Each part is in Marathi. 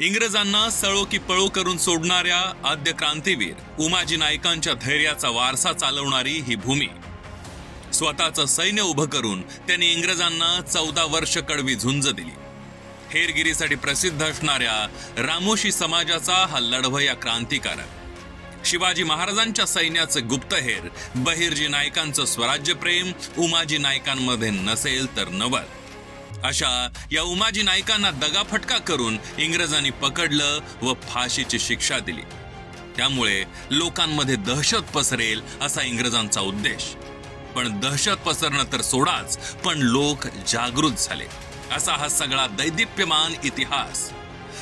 इंग्रजांना सळो की पळो करून सोडणाऱ्या आद्य क्रांतीवीर उमाजी नायकांच्या धैर्याचा वारसा चालवणारी ही भूमी. स्वतःचं सैन्य उभं करून त्यांनी इंग्रजांना चौदा वर्ष कडवी झुंज दिली. हेरगिरीसाठी प्रसिद्ध असणाऱ्या रामोशी समाजाचा हा लढवया क्रांतिकारक. शिवाजी महाराजांच्या सैन्याचं गुप्तहेर बहिर्जी नायकांचं स्वराज्यप्रेम उमाजी नायकांमध्ये नसेल तर नवल. अशा या उमाजी नायकांना दगाफटका करून इंग्रजांनी पकडलं व फाशीची शिक्षा दिली. त्यामुळे लोकांमध्ये दहशत पसरेल असा इंग्रजांचा उद्देश. पण दहशत पसरणं तर सोडाच पण लोक जागृत झाले. असा हा सगळा दैदिप्यमान इतिहास.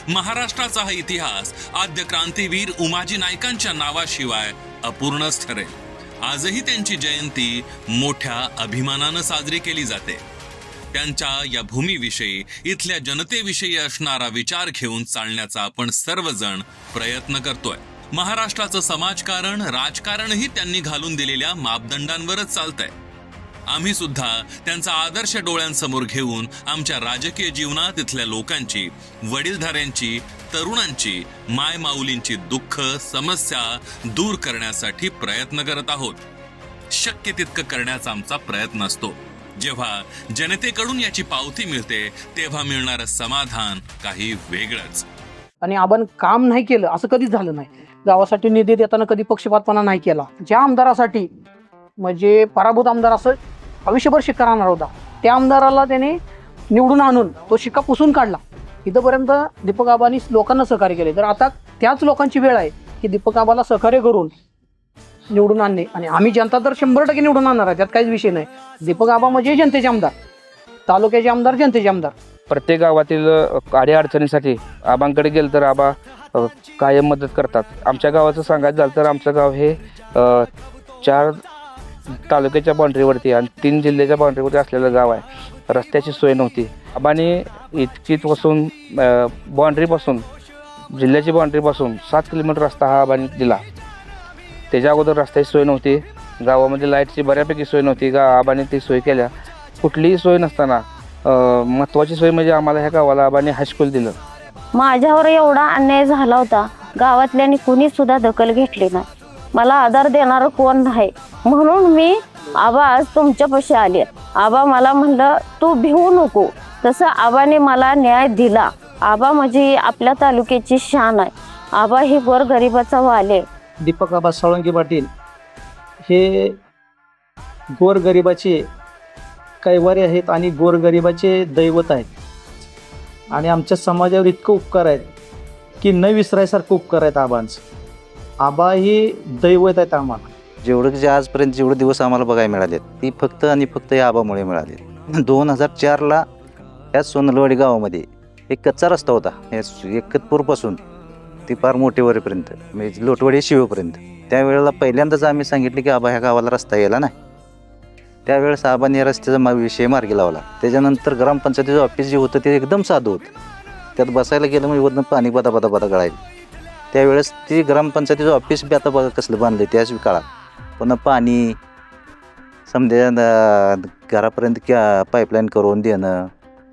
महाराष्ट्राचा हा इतिहास आद्य क्रांतीवीर उमाजी नायकांच्या नावाशिवाय अपूर्णच ठरेल. आजही त्यांची जयंती मोठ्या अभिमानानं साजरी केली जाते. त्यांच्या या भूमीविषयी इथल्या जनतेविषयी असणारा विचार घेऊन चालण्याचा आपण सर्वजण प्रयत्न करतोय. महाराष्ट्राचं समाजकारण राजकारणही त्यांनी घालून दिलेल्या मापदंडांवरच चालतंय. आम्ही सुद्धा त्यांचा आदर्श डोळ्यांसमोर घेऊन आमच्या राजकीय जीवनात इथल्या लोकांची वडीलधाऱ्यांची तरुणांची मायमाऊलींची दुःख समस्या दूर करण्यासाठी प्रयत्न करत आहोत. शक्य तितकं करण्याचा आमचा प्रयत्न असतो. जेव्हा जनतेकडून याची पावती मिळते तेव्हा मिळणारं समाधान काही वेगळंच. आणि आपण काम नाही केलं असं कधीच झालं नाही. गावासाठी निधी देताना कधी पक्षपातपणा नाही केला. ज्या आमदारासाठी म्हणजे पराभूत आमदार असं आयुष्यभर शिक्का राहणार होता त्या आमदाराला त्याने निवडून आणून तो शिक्का पुसून काढला. इथंपर्यंत दीपक आबांनी लोकांना सहकार्य केले. तर आता त्याच लोकांची वेळ आहे की दीपक आबाला सहकार्य करून निवडून आणणे. आणि आम्ही जनता तर शंभर टक्के निवडून आणणार आहे त्यात काहीच विषय नाही. दीपक आबा म्हणजे जनतेचे आमदार तालुक्याचे आमदार जनतेचे आमदार. प्रत्येक गावातील अडी अडचणीसाठी आबांकडे गेलं तर आबा कायम मदत करतात. आमच्या गावाचं सांगायचं झालं तर आमचं गाव हे चार तालुक्याच्या बाउंड्रीवरती आणि तीन जिल्ह्याच्या बाउंड्रीवरती असलेलं गाव आहे. रस्त्याची सोय नव्हती. आबाने बसून बाउंड्रीपासून जिल्ह्याची बाउंड्रीपासून सात किलोमीटर रस्ता हा आबाने दिला. त्याच्या अगोदर रस्त्याची सोय नव्हती. गावामध्ये लाईटची बऱ्यापैकी सोय नव्हती. गा आबाने ती सोय केल्या. कुठलीही सोय नसताना महत्त्वाची सोय म्हणजे आम्हाला ह्या गावाला आबाने हायस्कूल दिलं. माझ्यावर एवढा अन्याय झाला होता. गावातल्यानी कुणी सुद्धा दखल घेतली नाही. मला आधार देणारं कोण नाही. म्हणून मी आबा आज तुमच्यापाशी आले आबा मला म्हणलं तू भिवू नको. तसं आबाने मला न्याय दिला. आबा म्हणजे आपल्या तालुक्याची शान आहे. आबा ही गोरगरिबाचा वाले. दीपक आबा साळुंके पाटील हे गोरगरिबाचे कैवारी आहेत आणि गोरगरिबाचे दैवत आहेत. आणि आमच्या समाजावर इतकं उपकार आहेत की न विसरायसारखं उपकार आहेत आबांचं. आबा ही दैवत आहेत आम्हाला. जेवढं जे आजपर्यंत जेवढे दिवस आम्हाला बघायला मिळाले ती फक्त आणि फक्त या आबामुळे मिळाले दोन हजार चारला या सोनलवाडी गावामध्ये एक कच्चा रस्ता होता या एकतपूरपासून ती फार मोठेवरीपर्यंत म्हणजे लोटवडे शिवेपर्यंत. त्यावेळेला पहिल्यांदाच आम्ही सांगितले की आबा ह्या गावाला रस्ता यायला नाही. त्यावेळेस आबाने या रस्त्याचा मा विषय मार्गी लावला. त्याच्यानंतर ग्रामपंचायतीचं ऑफिस जे होतं ते एकदम साधं होतं. त्यात बसायला गेलं म्हणजे वरनं पाणी बदा बदा बदा गळायला. त्यावेळेस ती ग्रामपंचायतीचं ऑफिस बी आता बघा कसलं बांधलं त्याच काळात. पुन्हा पाणी समजा घरापर्यंत क्या पाईपलाईन करून देणं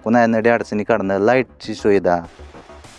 पुन्हा नड्या अडचणी काढणं लाईटची सुविधा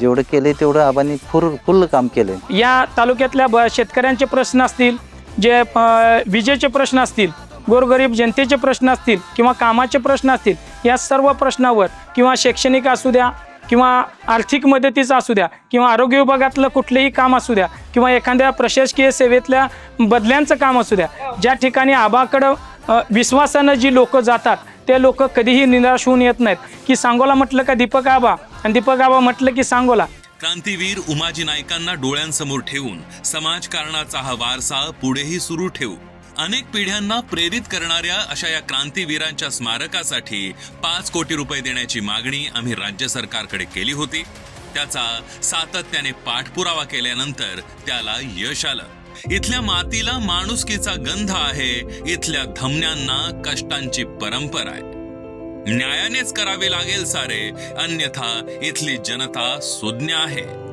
जेवढं केलंय तेवढं आबांनी फुल फुल काम केलंय. या तालुक्यातल्या ब शेतकऱ्यांचे प्रश्न असतील जे अ, विजेचे प्रश्न असतील गोरगरीब जनतेचे प्रश्न असतील किंवा कामाचे प्रश्न असतील या सर्व प्रश्नावर किंवा शैक्षणिक असू द्या किंवा आर्थिक मदतीचं असू द्या किंवा आरोग्य विभागातलं कुठलेही काम असू द्या किंवा एखाद्या प्रशासकीय सेवेतल्या बदल्यांचं काम असू द्या ज्या ठिकाणी आबाकडं अ, विश्वासानं जी लोकं जातात ते लोक कधीही निराश होऊन येत नाहीत. की सांगोला म्हटलं का दीपक आबा आणि दीपक बाबा म्हटलं की सांगोला. क्रांतीवीर उमाजी नायकांना डोळ्यांसमोर ठेवून समाजकारणाचा हा वारसा पुढेही सुरू ठेवू. अनेक पिढ्यांना प्रेरित करणाऱ्या अशा या क्रांतीवीरांच्या स्मारकासाठी पाच कोटी रुपये देण्याची मागणी आम्ही राज्य सरकारकडे केली होती. त्याचा सातत्याने पाठपुरावा केल्यानंतर त्याला यश आलं. इथल्या मातीला माणुसकीचा गंध आहे इथल्या धमन्यांना कष्टांची परंपरा आहे. न्यायानेच करावे लागेल सारे. अन्यथा इथली जनता सुज्ञ आहे.